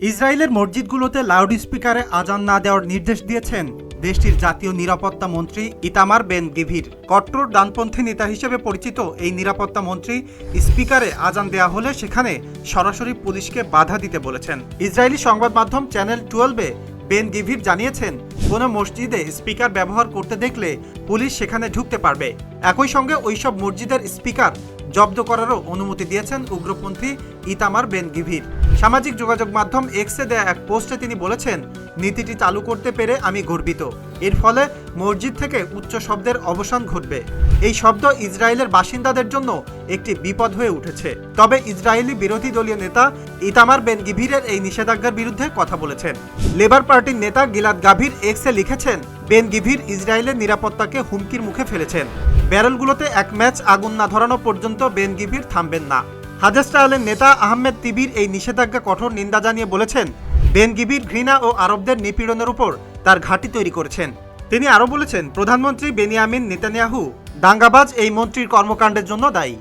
ইসরায়েলের মসজিদগুলোতে লাউড স্পিকারে আজান না দেওয়ার নির্দেশ দিয়েছেন দেশটির জাতীয় নিরাপত্তা মন্ত্রী ইতামার বেন গিভির। কট্টর ডানপন্থী নেতা হিসেবে পরিচিত এই নিরাপত্তা মন্ত্রী স্পিকারে আজান দেওয়া হলে সেখানে সরাসরি পুলিশকে বাধা দিতে বলেছেন। ইসরায়েলি সংবাদ মাধ্যম চ্যানেল টুয়েলভে বেন গিভির জানিয়েছেন, কোনো মসজিদে স্পিকার ব্যবহার করতে দেখলে পুলিশ সেখানে ঢুকতে পারবে। একই সঙ্গে ওইসব মসজিদের স্পিকার জব্দ করারও অনুমতি দিয়েছেন উগ্রপন্থী ইতামার বেন গিভির। সামাজিক যোগাযোগ মাধ্যম এক্সে দেয়া এক পোস্টে তিনি বলেছেন, নীতিটি চালু করতে পেরে আমি গর্বিত। এর ফলে মসজিদ থেকে উচ্চ শব্দের অবসান ঘটবে। এই শব্দ ইসরায়েলের বাসিন্দাদের জন্য একটি বিপদ হয়ে উঠেছে। তবে ইসরায়েলি বিরোধী দলীয় নেতা ইতামার বেন গিভিরের এই নিষেধাজ্ঞার বিরুদ্ধে কথা বলেছেন। লেবার পার্টির নেতা গিলাদ গাভীর এক্সে লিখেছেন, বেন গিভির ইসরায়েলের নিরাপত্তাকে হুমকির মুখে ফেলেছেন। ব্যারেলগুলোতে এক ম্যাচ আগুন না ধরানো পর্যন্ত বেন গিভির থামবেন না। হাজেস্টাইলের নেতা আহমেদ তিবির এই নিষেধাজ্ঞা কঠোর নিন্দা জানিয়ে বলেছেন, বেন গিবির, ঘৃণা ও আরবদের নিপীড়নের উপর তার ঘাঁটি তৈরি করেছেন। তিনি আরও বলেছেন, প্রধানমন্ত্রী বেনিয়ামিন নেতানিয়াহু দাঙ্গাবাজ এই মন্ত্রীর কর্মকাণ্ডের জন্য দায়ী।